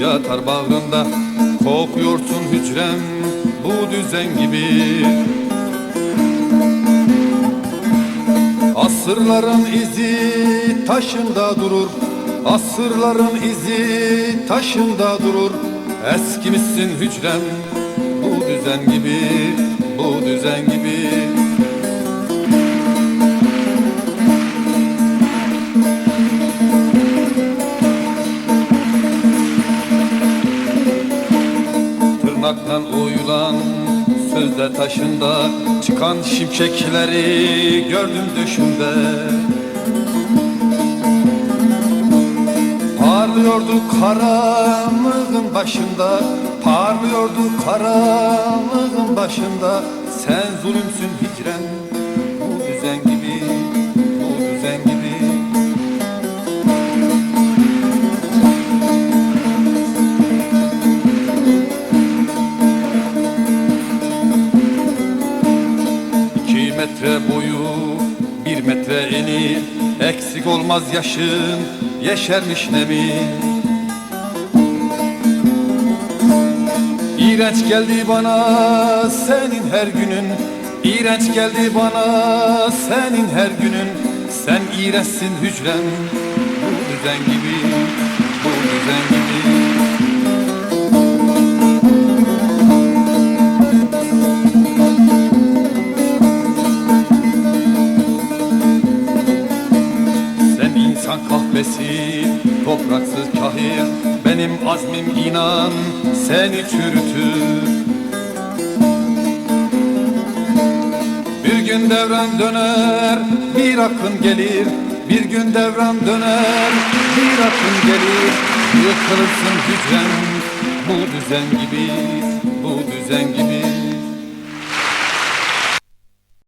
Yatar bağrında. Kokuyorsun hücrem bu düzen gibi Asırların izi taşında durur. Asırların izi taşında durur. Eskimişsin hücrem bu düzen gibi Bu düzen gibi. Tırnaktan oyulan sözde taşında Çıkan şimşekleri gördüm düşümde Parlıyordu karanlığın başında Parlıyordu karanlığın başında. Sen zulümsün hicren metre boyu, bir metre eni Eksik olmaz yaşın, yeşermiş nemi. İğrenç geldi bana senin her günün. İğrenç geldi bana senin her günün. Sen iğrençsin hücrem Bu düzen gibi, bu düzen gibi kahvesi, topraksız kahir. Benim azmim inan seni çürütür. Bir gün devran döner, bir akın gelir. Bir gün devran döner, bir akın gelir. Yıkılırsın hücrem, bu düzen gibi, bu düzen gibi